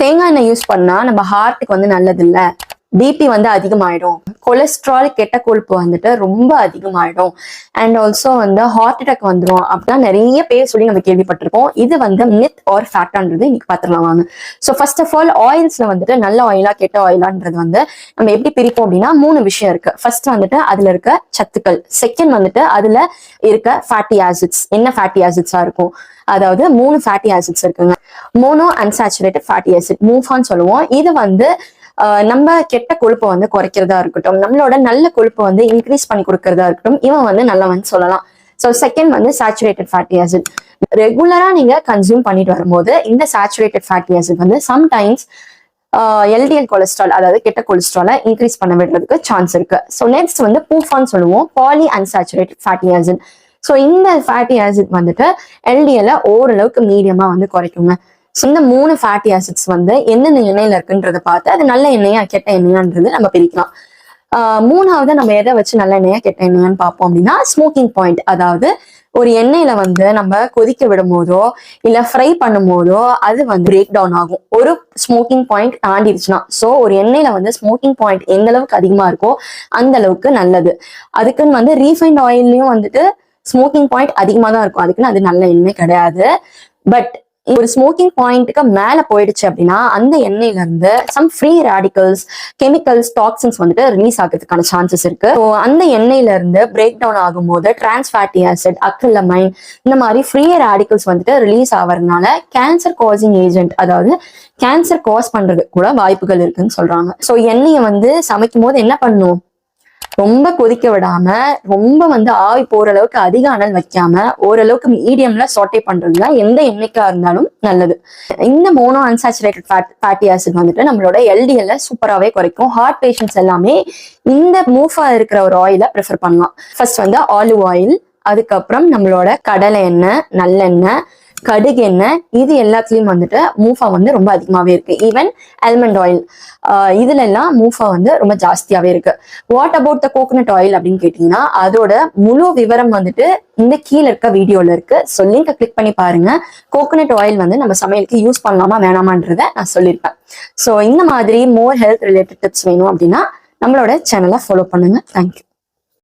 தேங்காய் எண்ணெய் யூஸ் பண்ணா நம்ம ஹார்ட்டுக்கு வந்து நல்லது இல்ல பிபி வந்து அதிகமாயிடும். கொலஸ்ட்ரால் கெட்ட கொழுப்பு வந்துட்டு ரொம்ப அதிகமாயிடும். அண்ட் ஆல்சோ வந்து ஹார்ட் அட்டாக் வந்துடும் அப்படிலாம் நிறைய பேர் சொல்லி நம்ம கேள்விப்பட்டிருக்கோம் இது வந்து மித் ஆர் ஃபேட்டான்றது இன்னைக்கு பார்த்துக்கலாம் வாங்க. ஸோ ஃபர்ஸ்ட் ஆஃப் ஆல் ஆயில்ஸ்ல வந்துட்டு நல்ல ஆயிலா கெட்ட ஆயிலான்றது வந்து நம்ம எப்படி பிரிப்போம் அப்படின்னா மூணு விஷயம் இருக்கு. ஃபர்ஸ்ட் வந்துட்டு அதுல இருக்க சத்துக்கள். செகண்ட் வந்துட்டு அதுல இருக்க ஃபேட்டி ஆசிட்ஸ் என்ன ஃபேட்டி ஆசிட்ஸா இருக்கும்? அதாவது மூணு ஃபேட்டி ஆசிட்ஸ் இருக்குங்க. மோனோ அன்சாச்சுரேட்டட் ஃபேட்டி ஆசிட் மூஃபான்னு சொல்லுவோம். இது வந்து நம்ம கெட்ட கொழுப்பை வந்து குறைக்கிறதா இருக்கட்டும் நம்மளோட நல்ல கொழுப்பை வந்து இன்க்ரீஸ் பண்ணி கொடுக்கறதா இருக்கட்டும் இவன் வந்து நல்லவன் சொல்லலாம். ஸோ செகண்ட் வந்து சேச்சுரேட்டட் ஃபேட்டி ஆசிட் ரெகுலரா நீங்க கன்சியூம் பண்ணிட்டு வரும்போது இந்த சேச்சுரேட்டட் ஃபேட்டி ஆசிட் வந்து சம்டைம்ஸ் எல்டிஎல் கொலஸ்ட்ரால் அதாவது கெட்ட கொலஸ்ட்ராலை இன்க்ரீஸ் பண்ண விடுறதுக்கு சான்ஸ் இருக்கு. ஸோ நெக்ஸ்ட் வந்து பூஃபான்னு சொல்லுவோம் poly unsaturated fatty acid so இந்த ஃபேட்டி ஆசிட் வந்துட்டு எல்டிஎல்ல ஓரளவுக்கு மீடியமா வந்து குறைக்குங்க. ஸோ இந்த மூணு ஃபேட்டி ஆசிட்ஸ் வந்து எந்தெந்த எண்ணெயில இருக்குன்றத பார்த்து அது நல்ல எண்ணெயா கெட்ட எண்ணெயான்றது நம்ம பிரிக்கலாம். மூணாவது நம்ம எதை வச்சு நல்ல எண்ணெயா கெட்ட எண்ணெயான்னு பார்ப்போம் அப்படின்னா ஸ்மோக்கிங் பாயிண்ட் அதாவது ஒரு எண்ணெயில வந்து நம்ம கொதிக்க விடும் போதோ இல்ல ஃப்ரை பண்ணும் போதோ அது வந்து பிரேக் டவுன் ஆகும். ஒரு ஸ்மோக்கிங் பாயிண்ட் தாண்டிடுச்சுன்னா ஸோ ஒரு எண்ணெயில வந்து ஸ்மோக்கிங் பாயிண்ட் எந்த அளவுக்கு அதிகமா இருக்கோ அந்த அளவுக்கு நல்லது. அதுக்குன்னு வந்து ரீஃபைண்ட் ஆயில்லையும் வந்துட்டு ஸ்மோக்கிங் பாயிண்ட் அதிகமா தான் இருக்கும். அதுக்குன்னு அது நல்ல எண்ணெய் கிடையாது. பட் ஒரு ஸ்மோக்கிங் பாயிண்ட்டுக்கு மேல போயிடுச்சு அப்படின்னா அந்த எண்ணெயில இருந்து some free radicals chemicals toxins வந்துட்டு ரிலீஸ் ஆகிறதுக்கான சான்சஸ் இருக்கு. அந்த எண்ணெயில இருந்து பிரேக் டவுன் ஆகும்போது டிரான்ஸ் ஃபேட்டி ஆசிட் அக்ரிலமைன் இந்த மாதிரி ஃப்ரீ ரேடிக்கல்ஸ் வந்துட்டு ரிலீஸ் ஆகிறதுனால கேன்சர் காசிங் ஏஜென்ட் அதாவது கேன்சர் காஸ் பண்றதுக்கு கூட வாய்ப்புகள் இருக்குன்னு சொல்றாங்க. ஸோ எண்ணெயை வந்து சமைக்கும் போது என்ன பண்ணும்? ரொம்ப கொதிக்க விடாம ரொம்ப வந்து ஆவி போற அளவுக்கு அதிக அனல் வைக்காம ஓரளவுக்கு மீடியம்ல சோட்டை பண்றது தான் எந்த எண்ணெய்க்கா இருந்தாலும் நல்லது. இந்த mono unsaturated fat fatty acid வந்துட்டு நம்மளோட எல்டிஎல்ல சூப்பராகவே குறைக்கும். ஹார்ட் பேஷண்ட்ஸ் எல்லாமே இந்த மூஃபா இருக்கிற ஒரு ஆயிலை ப்ரிஃபர் பண்ணலாம். ஃபர்ஸ்ட் வந்து ஆலிவ் ஆயில் அதுக்கப்புறம் நம்மளோட கடலை எண்ணெய் நல்லெண்ணெய் கடுகு எண்ணெய் இது எல்லாத்துலயும் வந்துட்டு மூஃபா வந்து ரொம்ப அதிகமாவே இருக்கு. ஈவன் ஆல்மண்ட் ஆயில் இதுல எல்லாம் மூஃபா வந்து ரொம்ப ஜாஸ்தியாவே இருக்கு. What about the coconut oil அப்படின்னு கேட்டீங்கன்னா அதோட முழு விவரம் வந்துட்டு இந்த கீழே இருக்க வீடியோல இருக்கு. ஸோ லிங்கை கிளிக் பண்ணி பாருங்க. கோகனட் ஆயில் வந்து நம்ம சமையலுக்கு யூஸ் பண்ணலாமா வேணாமான்றத நான் சொல்லியிருப்பேன் ஸோ இந்த மாதிரி மோர் ஹெல்த் ரிலேட்டட் டிப்ஸ் வேணும் அப்படின்னா நம்மளோட சேனலை ஃபாலோ பண்ணுங்க. தேங்க்யூ